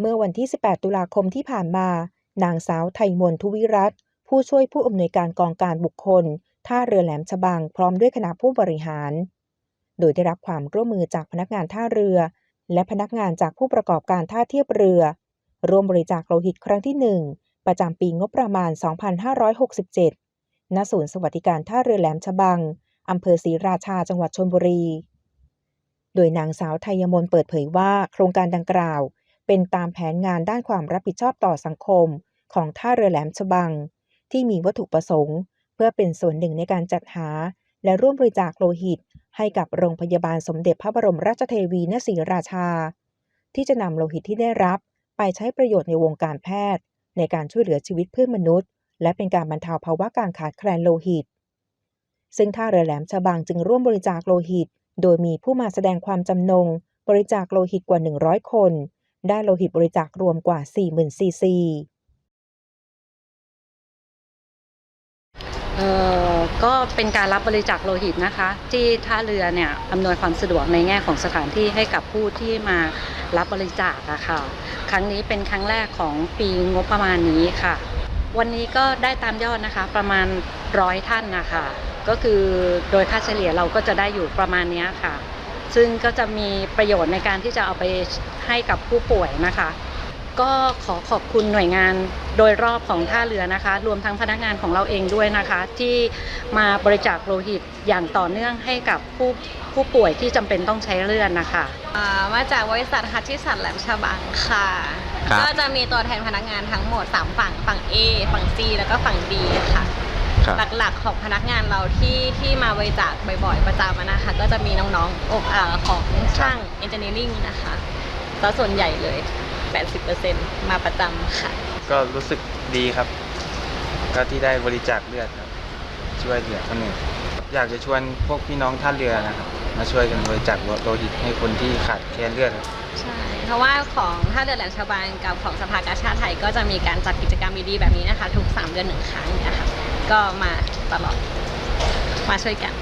เมื่อวันที่ 18 ตุลาคมที่ผ่านมา นางสาวไทยมนทุวิรัตผู้ช่วยผู้อำนวยการกองการบุคคล ท่าเรือแหลมฉบังพร้อมด้วยคณะผู้บริหาร โดยได้รับความร่วมมือจากพนักงานท่าเรือ และพนักงานจากผู้ประกอบการท่าเทียบเรือ ร่วมบริจาคโลหิตครั้งที่ 1 ประจำปีงบประมาณ 2567 ณ ศูนย์สวัสดิการท่าเรือแหลมฉบัง อำเภอศรีราชา จังหวัดชลบุรี โดยนางสาวไทยมนเปิดเผยว่า โครงการดังกล่าว เป็นตามแผนงานด้านความรับผิดชอบต่อสังคม ของท่าเรือแหลมฉบัง ที่มีวัตถุประสงค์ เพื่อเป็นส่วนหนึ่งในการจัดหา และร่วมบริจาคโลหิต ให้กับโรงพยาบาลสมเด็จพระบรมราชเทวีณศรีราชา ที่จะนำโลหิตที่ได้รับ ไปใช้ประโยชน์ในวงการแพทย์ ในการช่วยเหลือชีวิตเพื่อนมนุษย์ และเป็นการบรรเทาภาวะการขาดแคลนโลหิต ซึ่งท่าเรือแหลมฉบังจึงร่วมบริจาคโลหิต โดยมีผู้มาแสดงความจำนง บริจาคโลหิตกว่า 100 คน ได้โลหิตบริจาครวมกว่า 40,000 ซีซีเอ่อก็เป็นการรับบริจาคโลหิตนะคะ ที่ท่าเรือเนี่ยอำนวยความสะดวกในแง่ของสถานที่ให้กับผู้ที่มารับบริจาคอะค่ะ ครั้งนี้เป็นครั้งแรกของปีงบประมาณนี้ค่ะ วันนี้ก็ได้ตามยอดนะคะประมาณร้อยท่านนะคะ ก็คือโดยค่าเฉลี่ยเราก็จะได้อยู่ประมาณนี้ค่ะ ซึ่งก็จะมีประโยชน์ในการที่จะเอาไปให้กับผู้ป่วยนะคะ ก็ขอขอบคุณหน่วยงานโดยรอบของท่าเรือนะคะ รวมทั้งพนักงานของเราเองด้วยนะคะ ที่มาบริจาคโลหิตอย่างต่อเนื่องให้กับผู้ผู้ป่วยที่จำเป็นต้องใช้เลือดนะคะ อ่ามาจากบริษัทฮัตชิสันแหลมฉบังค่ะ ครับ ก็จะมีตัวแทนพนักงานทั้งหมด 3 ฝั่ง ฝั่ง A ฝั่ง C แล้วก็ฝั่ง D ค่ะ ครับหลักๆของพนักงานเราที่ที่มาบริจาคบ่อยๆ ประจำอะนะคะ ก็จะมีน้องๆอกอ่าของช่างเอนจิเนียริงนะคะแส่ส่วนใหญ่เลย 80%มาประจำค่ะ ก็รู้สึกดีครับ ก็ที่ได้บริจาคเลือดครับ ช่วยเหลือคนอื่นอยากจะชวนพวกพี่น้องท่าเรือนะครับ มาช่วยกันบริจาคโลหิตให้คนที่ขาดแคลนเลือดครับใช่เพราะว่าของท่าเรือแหลมฉบังกับของสภากาชาติไทยก็จะมีการจัดกิจกรรมดีๆแบบนี้นะคะ ทุก 3 เดือนหนึ่งครั้งนะคะ ก็มาตลอด มาช่วยกัน